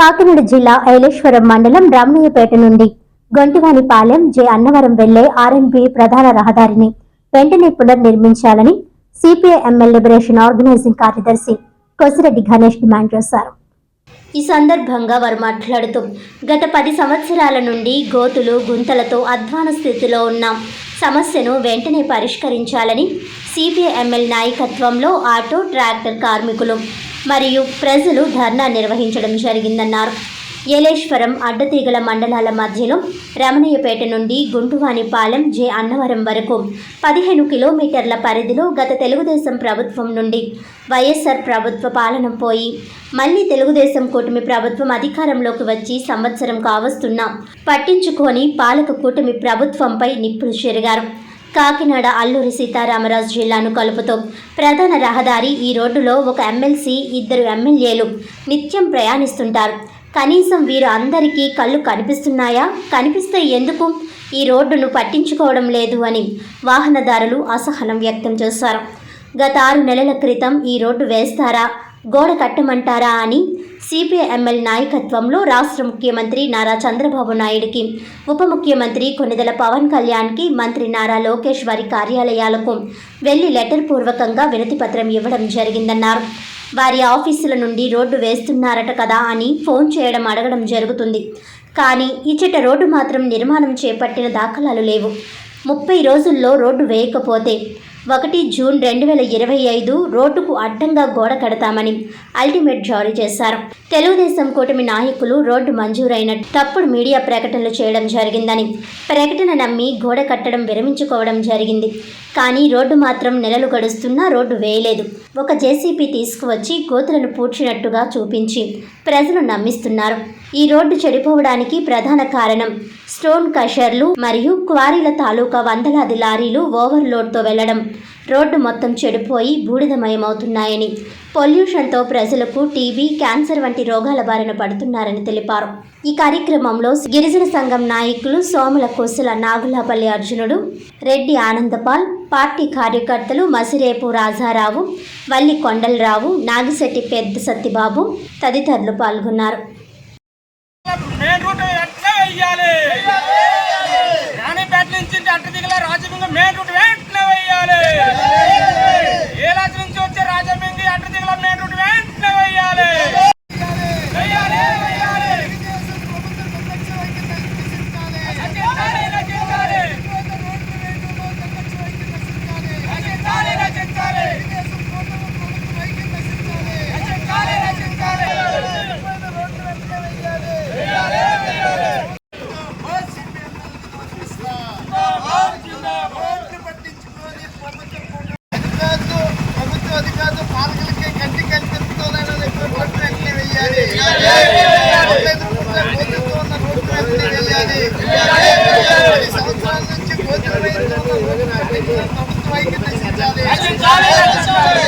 కాకినాడ జిల్లా ఐలేశ్వరం మండలం రామయ్యపేట నుండి గొంటివానిపాలెం జె అన్నవరం వెళ్ళే ఆర్ఎన్బి ప్రధాన రహదారిని వెంటనే పునర్నిర్మించాలని సిపిఐ ఎంఎల్ లిబరేషన్ ఆర్గనైజింగ్ కార్యదర్శి కొసిరెడ్డి గణేష్ డిమాండ్ చేశారు. ఈ సందర్భంగా వారు మాట్లాడుతూ గత పది సంవత్సరాల నుండి గోతులు గుంతలతో అధ్వాన స్థితిలో ఉన్న. సమస్యను వెంటనే పరిష్కరించాలని సిపిఐ ఎంఎల్ నాయకత్వంలో ఆటో ట్రాక్టర్ కార్మికులు మరియు ప్రజలు ధర్నా నిర్వహించడం జరిగిందన్నారు. ఏలేశ్వరం అడ్డతీగల మండలాల మధ్యలో రమణయ్యపేట నుండి గుంటువానిపాలెం జె. అన్నవరం వరకు పదిహేను కిలోమీటర్ల పరిధిలో గత తెలుగుదేశం ప్రభుత్వం నుండి వైఎస్ఆర్ ప్రభుత్వ పాలన పోయి మళ్ళీ తెలుగుదేశం కూటమి ప్రభుత్వం అధికారంలోకి వచ్చి సంవత్సరం కావస్తున్నా పట్టించుకొని పాలక కూటమి ప్రభుత్వంపై నిప్పులు చెరిగారు. కాకినాడ అల్లూరి సీతారామరాజు జిల్లాను కలుపుతూ ప్రధాన రహదారి ఈ రోడ్డులో ఒక ఎమ్మెల్సీ ఇద్దరు ఎమ్మెల్యేలు నిత్యం ప్రయాణిస్తుంటారు. కనీసం వీరు అందరికీ కళ్ళు కనిపిస్తున్నాయా? కనిపిస్తే ఎందుకు? ఈ రోడ్డును పట్టించుకోవడం లేదు అని వాహనదారులు అసహనం వ్యక్తం చేశారు. గత ఆరు నెలల క్రితం ఈ రోడ్డు వేస్తారా? గోడ కట్టమంటారా అని సిపిఎంఎల్ నాయకత్వంలో రాష్ట్ర ముఖ్యమంత్రి నారా చంద్రబాబు నాయుడికి ఉప ముఖ్యమంత్రి కొనిదెల పవన్ కళ్యాణ్కి మంత్రి నారా లోకేష్ వారి కార్యాలయాలకు వెళ్ళి లెటర్ పూర్వకంగా వినతిపత్రం ఇవ్వడం జరిగిందన్నారు. వారి ఆఫీసుల నుండి రోడ్డు వేస్తున్నారట కదా అని ఫోన్ చేయడం అడగడం జరుగుతుంది. కానీ ఇచ్చట రోడ్డు మాత్రం నిర్మాణం చేపట్టిన దాఖలాలు లేవు. ముప్పై రోజుల్లో రోడ్డు వేయకపోతే ఒకటి జూన్ రెండు వేల ఇరవై ఐదు రోడ్డుకు అడ్డంగా గోడ కడతామని అల్టిమేట్ జారీ చేశారు. తెలుగుదేశం కూటమి నాయకులు రోడ్డు మంజూరైన తప్పుడు మీడియా ప్రకటనలు చేయడం జరిగిందని ప్రకటన నమ్మి గోడ కట్టడం విరమించుకోవడం జరిగింది. కానీ రోడ్డు మాత్రం నెలలు గడుస్తున్నా రోడ్డు వేయలేదు. ఒక జేసీపీ తీసుకువచ్చి గోతులను పూడ్చినట్టుగా చూపించి ప్రజలు నమ్మిస్తున్నారు. ఈ రోడ్డు చెడిపోవడానికి ప్రధాన కారణం స్టోన్ కషర్లు మరియు క్వారీల తాలూకా వందలాది లారీలు ఓవర్లోడ్తో వెళ్ళడం. రోడ్డు మొత్తం చెడిపోయి బూడిదమయమవుతున్నాయని పొల్యూషన్తో ప్రజలకు టీబీ క్యాన్సర్ వంటి రోగాల బారిన పడుతున్నారని తెలిపారు. ఈ కార్యక్రమంలో గిరిజన సంఘం నాయకులు సోముల కొసుల నాగులాపల్లి అర్జునుడు రెడ్డి ఆనందపాల్ పార్టీ కార్యకర్తలు మసిరేపు రాజారావు వల్లి కొండలరావు నాగిశెట్టి పెద్ద సత్తిబాబు తదితరులు పాల్గొన్నారు. మెయిన్ రూట్ వెంటనే వెయ్యాలి రాణిపేట నుంచి అట్టదిగల రాజమంగ మెయిన్ రూట్ వెంటనే వెయ్యాలి ఏలాజ్ నుంచి వచ్చే రాజమంగి అట్టదిగల మెయిన్ రూట్ వెంటనే వెయ్యాలి వెయ్యాలి వెయ్యాలి రచించాలి రచించాలి రచించాలి రచించాలి రచించాలి రచించాలి అధికారులు ప్రభుత్వ అధికారులు పాలకులకి గట్టి కల్పిస్తూనే రోడ్డు వెంటనే వెయ్యాలి గోతులతో ఉన్న రోడ్డు వెంటనే వెయ్యాలి పది సంవత్సరాల నుంచి గోతులు వేస్తూ ఉన్న రోడ్డు వెంటనే ప్రభుత్వ ఐక్యత నశించాలి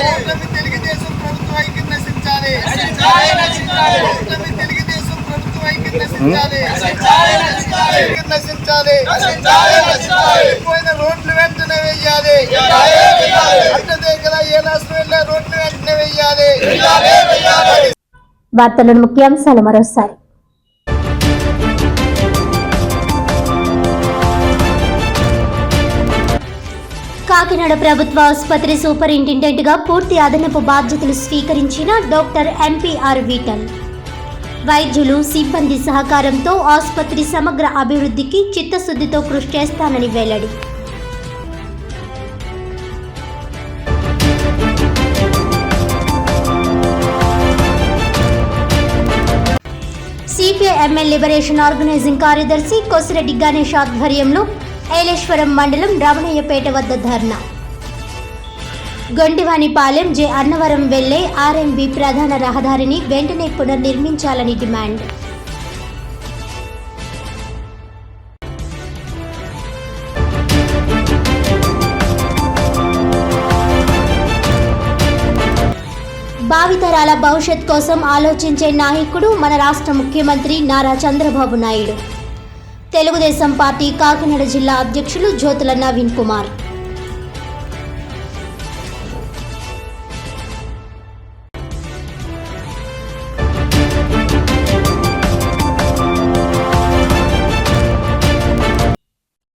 ఓట్లమి తెలుగుదేశం ప్రభుత్వ ఐక్యత నశించాలి ఓట్లమి తెలుగుదేశం ప్రభుత్వ ఐక్యత నశించాలి ఐక్యత నశించాలి పోయిన రోడ్లు వెంటనే వెయ్యాలి. అట్ట దగ్గర ఏ రాష్ట్రం వెళ్ళే రోడ్లు వెంటనే వెయ్యాలి. వార్తలను ముఖ్యాంశాలు మరోసారి. కాకినాడ ప్రభుత్వ ఆసుపత్రి సూపరింటెండెంట్గా పూర్తి అదనపు బాధ్యతలు స్వీకరించిన డాక్టర్ ఎంపీఆర్ వీటల్. వైద్యులు సిబ్బంది సహకారంతో ఆసుపత్రి సమగ్ర అభివృద్ధికి చిత్తశుద్ధితో కృషి చేస్తానని వెల్లడి. సిపిఐఎంఎల్ లిబరేషన్ ఆర్గనైజింగ్ కార్యదర్శి కొసిరెడ్డి గణేష్ ఆధ్వర్యంలో ఏలేశ్వరం మండలం రమణయ్యపేట వద్ద ధర్నా. గొంటివానిపాలెం జె. అన్నవరం వెళ్ళే ఆర్ఎంబి ప్రధాన రహదారిని వెంటనే పునర్నిర్మించాలని డిమాండ్. భావితరాల భవిష్యత్ కోసం ఆలోచించే నాయకుడు మన రాష్ట్ర ముఖ్యమంత్రి నారా చంద్రబాబు నాయుడు. తెలుగుదేశం పార్టీ కాకినాడ జిల్లా అధ్యక్షులు జ్యోతుల నవీన్ కుమార్.